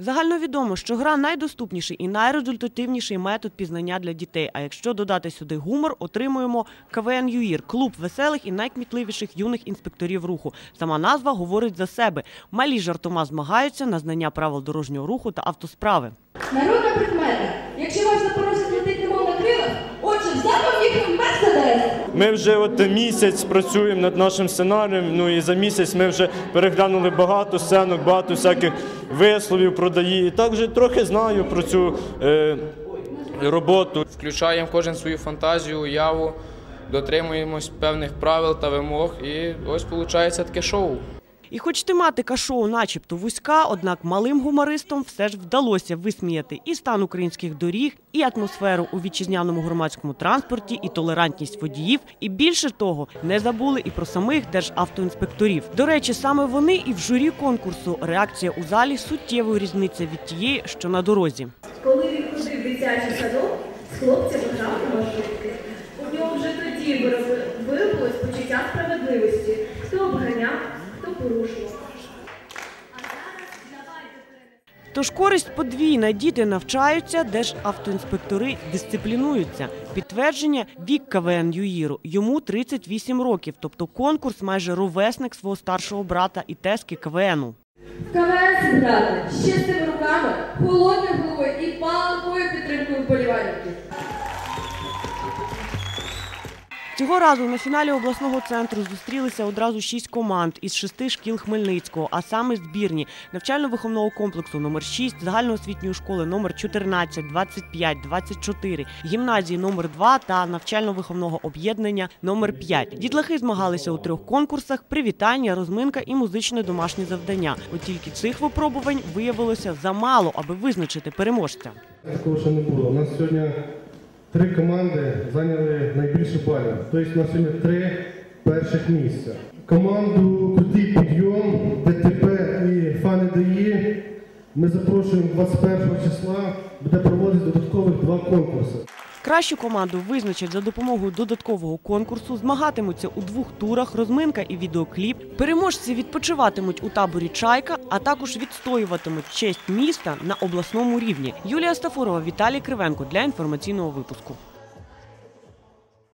Загальновідомо, що гра найдоступніший і найрезультативніший метод пізнання для дітей. А якщо додати сюди гумор, отримуємо КВН ЮІР – клуб веселих і найкмітливіших юних інспекторів руху. Сама назва говорить за себе. Малі жартома змагаються на знання правил дорожнього руху та автосправи. Народна предмета. Якщо ваш Ми вже от місяць працюємо над нашим сценарієм. Ну і за місяць ми вже переглянули багато сценок, багато всяких висловів продаї. І так вже трохи знаю про цю е, роботу. Включаємо кожен свою фантазію, уяву, дотримуємось певних правил та вимог, і ось виходить таке шоу. І хоч тематика шоу начебто вузька, однак малим гумористам все ж вдалося висміяти і стан українських доріг, і атмосферу у вітчизняному громадському транспорті, і толерантність водіїв. І більше того, не забули і про самих державтоінспекторів. До речі, саме вони і в журі конкурсу реакція у залі суттєвою різниця від тієї, що на дорозі. Коли він ходив дитячий садок, з хлопцями грав на маршрутки. У нього вже тоді вироби- виробилось почуття справедливості. Хто обганяв, порушував. Тож користь подвійна. Діти навчаються, державтоінспектори дисциплінуються. Підтвердження вік КВН ЮІРу. Йому 38 років, тобто конкурс майже ровесник свого старшого брата і тески КВНу. КВС грати з чистими руками, холодною головою і палкою підтримкою вболівальників. Цього разу на фіналі обласного центру зустрілися одразу шість команд із шести шкіл Хмельницького, а саме збірні навчально-виховного комплексу номер 6 загальноосвітньої школи номер 14, 25, 24, гімназії номер 2 та навчально-виховного об'єднання номер 5. Дітлахи змагалися у трьох конкурсах: привітання, розминка і музичне домашнє завдання. От тільки цих випробувань виявилося замало, аби визначити переможця. Такого ще не було. У нас сьогодні три команди зайняли найбільше балів. Тобто на сьогодні три перших місця. Команду Крутий підйом, ДТП і Фани ДІ ми запрошуємо 21 числа, буде проводити додаткових два конкурси. Кращу команду визначать за допомогою додаткового конкурсу, змагатимуться у двох турах, розминка і відеокліп. Переможці відпочиватимуть у таборі Чайка, а також відстоюватимуть честь міста на обласному рівні. Юлія Стафурова, Віталій Кривенко для інформаційного випуску.